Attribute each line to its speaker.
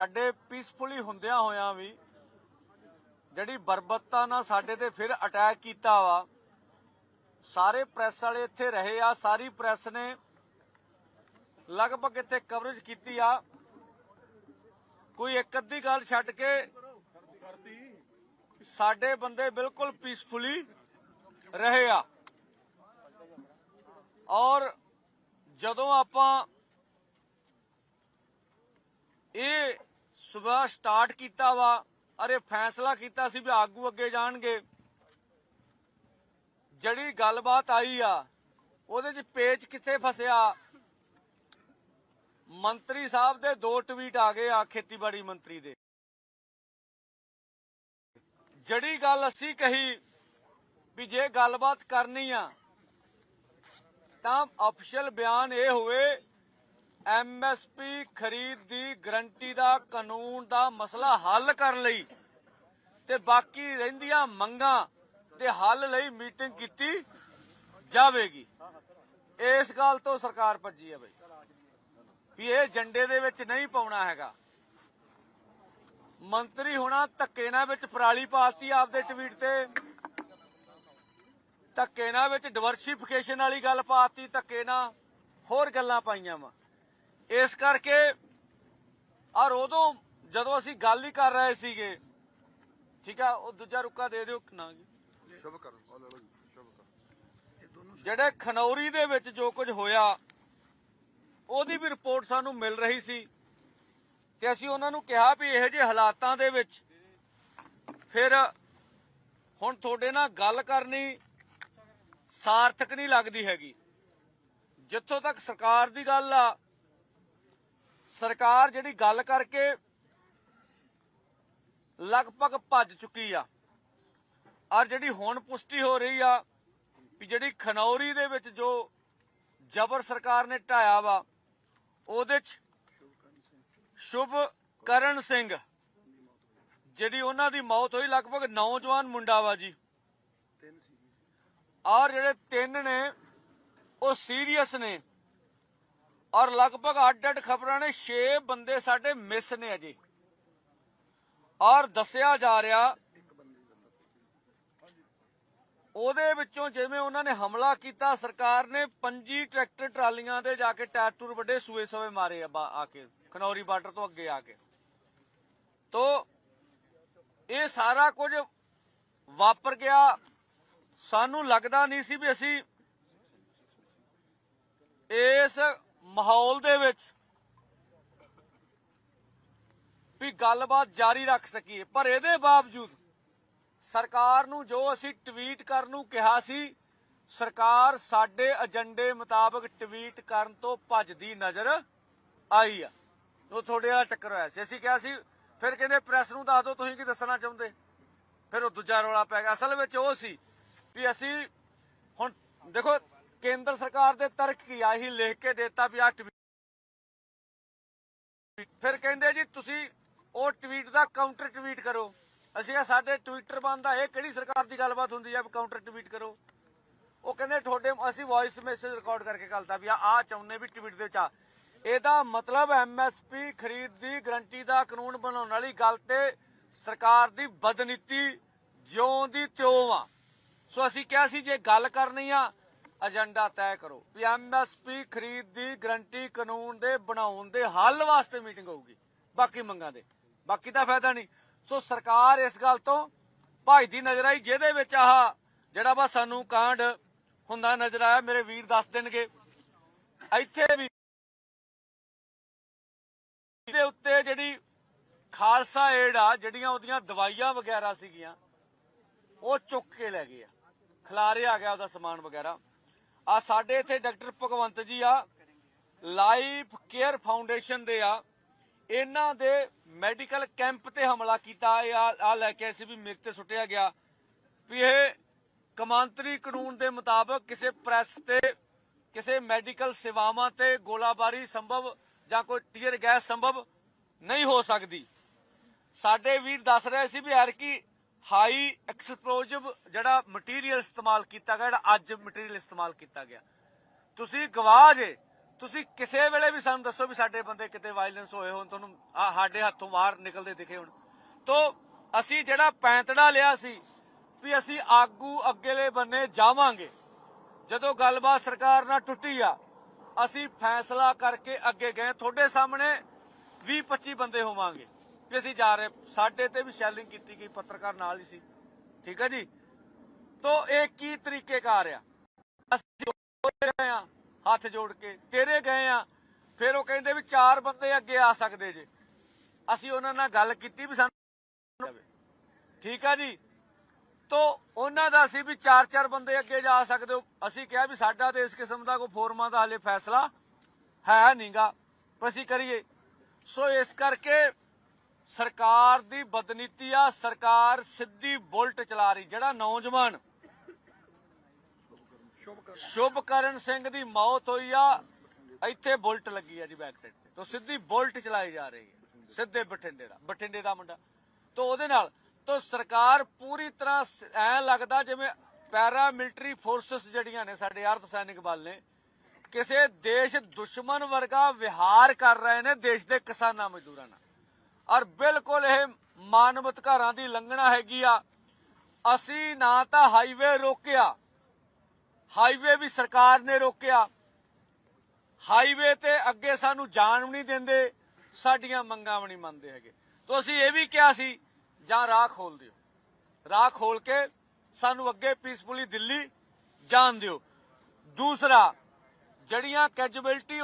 Speaker 1: ਸਾਡੇ ਪੀਸਫੁਲੀ ਹੁੰਦਿਆਂ ਹੋਇਆਂ ਵੀ ਜਿਹੜੀ ਬਰਬਰਤਾ ਨਾਲ ਸਾਡੇ ਤੇ ਫਿਰ ਅਟੈਕ ਕੀਤਾ ਵਾ, ਸਾਰੇ ਪ੍ਰੈਸ ਵਾਲੇ ਇੱਥੇ ਰਹੇ ਆ, ਸਾਰੀ ਪ੍ਰੈਸ ਨੇ ਲਗਭਗ ਇੱਥੇ ਕਵਰੇਜ ਕੀਤੀ ਆ। ਕੋਈ ਇੱਕ ਅੱਧੀ ਗੱਲ ਛੱਡ ਕੇ ਸਾਡੇ ਬੰਦੇ ਬਿਲਕੁਲ ਪੀਸਫੁਲੀ ਰਹੇ ਆ। ਔਰ ਜਦੋਂ ਆਪਾਂ ਇਹ ਸਵੇਰ ਸਟਾਰਟ ਕੀਤਾ ਵਾ। ਅਰੇ ਫੈਸਲਾ ਕੀਤਾ ਸੀ ਵੀ ਆਗੂ ਅੱਗੇ ਜਾਣਗੇ। ਜਿਹੜੀ ਗੱਲਬਾਤ ਆਈ ਆ, ਉਹਦੇ 'ਚ ਪੇਚ ਕਿੱਥੇ ਫਸਿਆ? ਮੰਤਰੀ ਸਾਹਿਬ ਦੇ ਦੋ ਟਵੀਟ ਆ ਗਏ ਆ ਖੇਤੀਬਾੜੀ ਮੰਤਰੀ ਦੇ। ਜਿਹੜੀ ਗੱਲ ਅਸੀਂ ਕਹੀ ਵੀ ਜੇ ਗੱਲਬਾਤ ਕਰਨੀ ਆ, ਤਾਂ ਅਫੀਸ਼ੀਅਲ ਬਿਆਨ ਇਹ ਹੋਵੇ ਐਮਐਸਪੀ ਖਰੀਦ ਦੀ ਗਰੰਟੀ ਦਾ ਕਾਨੂੰਨ ਦਾ ਮਸਲਾ ਹੱਲ ਕਰਨ ਲਈ ਤੇ ਬਾਕੀ ਰਹਿੰਦੀਆਂ ਮੰਗਾਂ ਦੇ ਹੱਲ ਲਈ ਮੀਟਿੰਗ ਕੀਤੀ ਜਾਵੇਗੀ। ਇਸ ਗੱਲ ਤੋਂ ਸਰਕਾਰ ਭੱਜੀ ਹੈ ਬਈ, ਵੀ ਇਹ ਏਜੰਡੇ ਦੇ ਵਿੱਚ ਨਹੀਂ ਪਾਉਣਾ ਹੈਗਾ। ਮੰਤਰੀ ਹੋਣਾ ਧੱਕੇ ਨਾਲ ਵਿੱਚ ਪਰਾਲੀ ਪਾਤੀ ਆਪਦੇ ਟਵੀਟ ਤੇ। ਧੱਕੇ ਨਾਲ ਵਿੱਚ ਡਿਵਰਸਿਫਿਕੇਸ਼ਨ ਵਾਲੀ ਗੱਲ ਪਾਤੀ, ਧੱਕੇ ਨਾਲ ਹੋਰ ਗੱਲਾਂ ਪਾਈਆਂ ਵਾ। ਇਸ ਕਰਕੇ ਔਰ ਉਦੋਂ ਜਦੋਂ ਅਸੀਂ ਗੱਲ ਹੀ ਕਰ ਰਹੇ ਸੀਗੇ ਠੀਕ ਆ ਉਹ ਦੂਜਾ ਰੁੱਕਾ ਦੇ ਦਿਓ ਨਾ ਜੀ।
Speaker 2: ਸ਼ੁਭ ਜੀ ਸ਼ੁਭ ਕਰਮ।
Speaker 1: ਜਿਹੜੇ ਖਨੌਰੀ ਦੇ ਵਿੱਚ ਜੋ ਕੁਝ ਹੋਇਆ ਉਹਦੀ ਵੀ ਰਿਪੋਰਟ ਸਾਨੂੰ ਮਿਲ ਰਹੀ ਸੀ। ਤੇ ਅਸੀਂ ਉਹਨਾਂ ਨੂੰ ਕਿਹਾ ਵੀ ਇਹੋ ਜਿਹੇ ਹਾਲਾਤਾਂ ਦੇ ਵਿੱਚ ਫਿਰ ਹੁਣ ਤੁਹਾਡੇ ਨਾਲ ਗੱਲ ਕਰਨੀ ਸਾਰਥਕ ਨਹੀਂ ਲੱਗਦੀ ਹੈਗੀ। ਜਿੱਥੋਂ ਤੱਕ ਸਰਕਾਰ ਦੀ ਗੱਲ ਆ ਸਰਕਾਰ ਜਿਹੜੀ ਗੱਲ ਕਰਕੇ ਲਗਭਗ ਭੱਜ ਚੁੱਕੀ ਆ। ਔਰ ਜਿਹੜੀ ਹੁਣ ਪੁਸ਼ਟੀ ਹੋ ਰਹੀ ਆ ਵੀ ਜਿਹੜੀ ਖਨੌਰੀ ਦੇ ਵਿੱਚ ਜੋ ਜ਼ਬਰ ਸਰਕਾਰ ਨੇ ਢਾਇਆ ਵਾ, ਉਹਦੇ ਚ ਸ਼ੁਭ ਕਰਨ ਸਿੰਘ, ਜਿਹੜੀ ਉਹਨਾਂ ਦੀ ਮੌਤ ਹੋਈ ਲਗਭਗ ਨੌਜਵਾਨ ਮੁੰਡਾ ਵਾ ਜੀ। ਔਰ ਜਿਹੜੇ ਤਿੰਨ ਨੇ, ਉਹ ਸੀਰੀਅਸ ਨੇ। ਔਰ ਲਗਭਗ ਅੱਡ ਅੱਡ ਖਬਰਾਂ ਨੇ 6 ਬੰਦੇ ਸਾਡੇ ਮਿਸ ਨੇ ਅਜੇ। ਔਰ ਦੱਸਿਆ ਜਾ ਰਿਹਾ, ਉਹਦੇ ਵਿੱਚੋਂ ਜਿਵੇਂ ਉਹਨਾਂ ਨੇ ਹਮਲਾ ਕੀਤਾ, ਸਰਕਾਰ ਨੇ 25 ਟਰੈਕਟਰ ਟਰਾਲੀਆਂ ਦੇ ਜਾ ਕੇ ਟਾਇਰ ਟੂਰ ਵੱਡੇ ਸੂਏ ਸਵੇ ਮਾਰੇ ਆ ਕੇ, ਖਨੌਰੀ ਬਾਰਡਰ ਤੋਂ ਅੱਗੇ ਆ ਕੇ। ਤੋ ਇਹ ਸਾਰਾ ਕੁਝ ਵਾਪਰ ਗਿਆ। ਸਾਨੂੰ ਲੱਗਦਾ ਨਹੀਂ ਸੀ ਵੀ ਅਸੀਂ ਇਸ ਮਾਹੌਲ ਦੇ ਵਿੱਚ ਵੀ ਗੱਲਬਾਤ ਜਾਰੀ ਰੱਖ ਸਕੀਏ। ਪਰ ਇਹਦੇ ਬਾਵਜੂਦ ਸਰਕਾਰ ਨੂੰ ਜੋ ਅਸੀਂ ਟਵੀਟ ਕਰਨ ਨੂੰ ਕਿਹਾ ਸੀ, ਸਰਕਾਰ ਸਾਡੇ ਏਜੰਡੇ ਮੁਤਾਬਕ ਟਵੀਟ ਕਰਨ ਤੋਂ ਭੱਜਦੀ ਨਜ਼ਰ ਆਈ ਆ। ਉਹ ਤੁਹਾਡੇ ਵਾਲਾ ਚੱਕਰ ਹੋਇਆ ਸੀ। ਅਸੀਂ ਕਿਹਾ ਸੀ, ਫਿਰ ਕਹਿੰਦੇ ਪ੍ਰੈਸ ਨੂੰ ਦੱਸ ਦਿਓ, ਤੁਸੀਂ ਕੀ ਦੱਸਣਾ ਚਾਹੁੰਦੇ? ਫਿਰ ਉਹ ਦੂਜਾ ਰੌਲਾ ਪੈ ਗਿਆ। ਅਸਲ ਵਿੱਚ ਉਹ ਸੀ ਵੀ ਅਸੀਂ ਹੁਣ ਦੇਖੋ ਕੇਂਦਰ ਸਰਕਾਰ ਦੇ ਤਰਕ ਕੀ ਆਹੀ ਲਿਖ ਕੇ ਦਿੱਤਾ ਵੀ ਆ ਫਿਰ ਕਹਿੰਦੇ ਜੀ, ਤੁਸੀਂ ਉਹ ਟਵੀਟ ਦਾ ਕਾਊਂਟਰ ਟਵੀਟ ਕਰੋ। ਅਸੀਂ ਕਿਹਾ ਸਾਡੇ ਟਵਿੱਟਰ ਬੰਦ ਆ, ਇਹ ਕਿਹੜੀ ਸਰਕਾਰ ਦੀ ਗੱਲਬਾਤ ਹੁੰਦੀ ਆ ਵੀ ਕਾਊਂਟਰ ਟਵੀਟ ਕਰੋ? ਉਹ ਕਹਿੰਦੇ ਤੁਹਾਡੇ, ਅਸੀਂ ਵੌਇਸ ਮੈਸੇਜ ਰਿਕਾਰਡ ਕਰਕੇ ਕੱਲਤਾ ਵੀ ਆ ਚਾਹੁੰਦੇ ਵੀ ਟਵੀਟ ਦੇ ਵਿੱਚ ਆ। ਇਹਦਾ ਮਤਲਬ ਐਮਐਸਪੀ ਖਰੀਦ ਦੀ ਗਰੰਟੀ ਦਾ ਕਾਨੂੰਨ ਬਣਾਉਣ ਵਾਲੀ ਗੱਲ ਤੇ ਸਰਕਾਰ ਦੀ ਬਦਨੀਤੀ ਜਿਉਂ ਦੀ ਤਿਉਂ ਆ। ਸੋ ਅਸੀਂ ਕਿਹਾ ਸੀ, ਜੇ ਗੱਲ ਕਰਨੀ ਆ ਏਜੰਡਾ ਤੈਅ ਕਰੋ ਵੀ ਐਮਐਸਪੀ ਖਰੀਦ ਦੀ ਗਰੰਟੀ ਕਾਨੂੰਨ ਦੇ ਬਣਾਉਣ ਦੇ ਹੱਲ ਵਾਸਤੇ ਮੀਟਿੰਗ ਹੋਊਗੀ, ਬਾਕੀ ਮੰਗਾਂ ਦੇ। ਬਾਕੀ ਦਾ ਫਾਇਦਾ ਨਹੀਂ। ਸੋ ਸਰਕਾਰ ਇਸ ਗੱਲ ਤੋਂ ਭੱਜਦੀ ਨਜ਼ਰ ਆਈ, ਜਿਹਦੇ ਵਿੱਚ ਆਹ ਜਿਹੜਾ ਵਾ ਸਾਨੂੰ ਕਾਂਡ ਹੁੰਦਾ ਨਜ਼ਰ ਆਇਆ, ਮੇਰੇ ਵੀਰ ਦੱਸ ਦੇਣਗੇ। ਇੱਥੇ ਵੀ ਦੇ ਉੱਤੇ ਜਿਹੜੀ ਖਾਲਸਾ ਏਡ ਆ, ਜਿਹੜੀਆਂ ਉਹਦੀਆਂ ਦਵਾਈਆਂ ਵਗੈਰਾ ਸੀਗੀਆਂ, ਉਹ ਚੁੱਕ ਕੇ ਲੈ ਗਏ ਆ। ਖਿਲਾਰੇ ਗਿਆ ਉਹਦਾ ਸਮਾਨ ਵਗੈਰਾ। ਆ ਸਾਡੇ ਇੱਥੇ ਡਾਕਟਰ ਭਗਵੰਤ ਜੀ ਆ, ਲਾਈਫ ਕੇਅਰ ਫਾਊਂਡੇਸ਼ਨ ਦੇ ਆ। ਇਹਨਾਂ ਦੇ ਮੈਡੀਕਲ ਕੈਂਪ ਤੇ ਹਮਲਾ ਕੀਤਾ ਆ ਲੈ ਕੇ ਸੀ ਵੀ ਮੇਰੇ ਤੇ ਸੁੱਟਿਆ ਗਿਆ। ਵੀ ਇਹ ਕਮਾਂਤਰੀ ਕਾਨੂੰਨ ਦੇ ਮੁਤਾਬਕ ਕਿਸੇ ਪ੍ਰੈਸ ਤੇ, ਕਿਸੇ ਮੈਡੀਕਲ ਸੇਵਾਵਾਂ ਤੇ ਗੋਲਾਬਾਰੀ ਸੰਭਵ ਜਾਂ ਕੋਈ ਟੀਅਰ ਗੈਸ ਸੰਭਵ ਨਹੀਂ ਹੋ ਸਕਦੀ। ਸਾਡੇ ਵੀਰ ਦੱਸ ਰਹੇ ਸੀ ਵੀ ਯਾਰ ਕਿ ਹਾਈ ਐਕਸਪਲੋਸਿਵ ਜਿਹੜਾ ਮਟੀਰੀਅਲ ਇਸਤੇਮਾਲ ਕੀਤਾ ਗਿਆ, ਜਿਹੜਾ ਅੱਜ ਮਟੀਰੀਅਲ ਇਸਤੇਮਾਲ ਕੀਤਾ ਗਿਆ। ਤੁਸੀਂ ਗਵਾਹ ਜੇ, ਤੁਸੀਂ ਕਿਸੇ ਵੇਲੇ ਵੀ ਸਾਨੂੰ ਦੱਸੋ ਵੀ ਸਾਡੇ ਬੰਦੇ ਕਿਤੇ ਵਾਇਲੈਂਸ ਹੋਏ ਹੋਣ, ਤੁਹਾਨੂੰ ਆਹ ਸਾਡੇ ਹੱਥੋਂ ਬਾਹਰ ਨਿਕਲਦੇ ਦਿਖੇ ਹੋਣ। ਤੋ ਅਸੀਂ ਜਿਹੜਾ ਪੈਂਤੜਾ ਲਿਆ ਸੀ ਵੀ ਅਸੀਂ ਆਗੂ ਅੱਗੇਲੇ ਬੰਨੇ ਜਾਵਾਂਗੇ। ਜਦੋਂ ਗੱਲਬਾਤ ਸਰਕਾਰ ਨਾਲ ਟੁੱਟੀ ਆ, ਅਸੀਂ ਫੈਸਲਾ ਕਰਕੇ ਅੱਗੇ ਗਏ, ਤੁਹਾਡੇ ਸਾਹਮਣੇ 20 25 ਬੰਦੇ ਹੋਵਾਂਗੇ। ਵੀ ਅਸੀਂ ਜਾ ਰਹੇ ਸਾਡੇ ਤੇ ਵੀ ਸ਼ੈਲਿੰਗ ਕੀਤੀ ਗਈ, ਪੱਤਰਕਾਰ ਨਾਲ ਹੀ ਸੀ। ਠੀਕ ਹੈ ਜੀ? ਤੋ ਇਹ ਕੀ ਤਰੀਕੇਕਾਰ ਆ ਅਸੀਂ ਗਏ ਆ ਹੱਥ ਜੋੜ ਕੇ, ਤੇਰੇ ਗਏ ਆ ਫਿਰ ਉਹ ਕਹਿੰਦੇ ਵੀ ਚਾਰ ਬੰਦੇ ਅੱਗੇ ਆ ਸਕਦੇ ਜੇ। ਅਸੀਂ ਉਹਨਾਂ ਨਾਲ ਗੱਲ ਕੀਤੀ ਵੀ ਸਾਨੂੰ ਠੀਕ ਆ ਜੀ? ਤੋ ਉਹਨਾਂ ਦਾ ਸੀ ਵੀ ਚਾਰ ਚਾਰ ਬੰਦੇ ਅੱਗੇ ਜਾ ਸਕਦੇ ਹੋ। ਅਸੀਂ ਕਿਹਾ ਵੀ ਸਾਡਾ ਤੇ ਇਸ ਕਿਸਮ ਦਾ ਕੋਈ ਫੋਰਮਾ ਦਾ ਹਲੇ ਫੈਸਲਾ ਹੈ ਨਹੀਂਗਾ ਅਸੀਂ ਕਰੀਏ। ਸੋ ਇਸ ਕਰਕੇ ਸਰਕਾਰ ਦੀ ਬਦਨੀਤੀ ਆ, ਸਰਕਾਰ ਸਿੱਧੀ ਬੁਲਟ ਚਲਾ ਰਹੀ, ਜਿਹੜਾ ਨੌਜਵਾਨ ਸ਼ੁਭਕਰਨ ਸਿੰਘ ਦੀ ਮੌਤ ਹੋਈ ਆ, ਇੱਥੇ ਬੁਲਟ ਲੱਗੀ ਆ ਜੀ ਬੈਕ ਸਾਈਡ ਤੇ। ਤੋਂ ਸਿੱਧੀ ਬੁਲਟ ਚਲਾਈ ਜਾ ਰਹੀ ਹੈ, ਸਿੱਧੇ ਬਠਿੰਡੇ ਦਾ ਬਠਿੰਡੇ ਦਾ ਮੁੰਡਾ। ਤੋਂ ਉਹਦੇ ਨਾਲ, ਤੋਂ ਸਰਕਾਰ ਪੂਰੀ ਤਰ੍ਹਾਂ ਐ ਲੱਗਦਾ ਜਿਵੇਂ ਪੈਰਾ ਮਿਲਟਰੀ ਫੋਰਸਸ ਜਿਹੜੀਆਂ ਨੇ ਸਾਡੇ ਅਰਧ ਸੈਨਿਕ ਬਲ ਨੇ, ਕਿਸੇ ਦੇਸ਼ ਦੁਸ਼ਮਣ ਵਰਗਾ ਵਿਹਾਰ ਕਰ ਰਹੇ ਨੇ, ਦੇਸ਼ ਦੇ ਕਿਸਾਨਾਂ ਮਜ਼ਦੂਰਾਂ ਨਾਲ। ਔਰ ਬਿਲਕੁਲ ਇਹ ਮਾਨਵ ਅਧਿਕਾਰਾਂ ਦੀ ਲੰਘਣਾ ਹੈਗੀ ਆ। ਅਸੀਂ ਨਾ ਤਾਂ ਹਾਈਵੇ ਰੋਕਿਆ ਹਾਈਵੇ ਵੀ ਸਰਕਾਰ ਨੇ ਰੋਕਿਆ। ਹਾਈਵੇ ਤੇ ਅੱਗੇ ਸਾਨੂੰ ਜਾਣ ਵੀ ਨਹੀਂ ਦਿੰਦੇ, ਸਾਡੀਆਂ ਮੰਗਾਂ ਵੀ ਨਹੀਂ ਮੰਨਦੇ ਹੈਗੇ। ਤੋਂ ਅਸੀਂ ਇਹ ਵੀ ਕਿਹਾ ਸੀ, ਜਾਂ ਰਾਹ ਖੋਲ ਦਿਓ। ਰਾਹ ਖੋਲ ਕੇ ਸਾਨੂੰ ਅੱਗੇ ਪੀਸਫੁਲੀ ਦਿੱਲੀ ਜਾਣ ਦਿਓ। ਦੂਸਰਾ, ਜਿਹੜੀਆਂ ਕੈਜੂਬਿਲਟੀ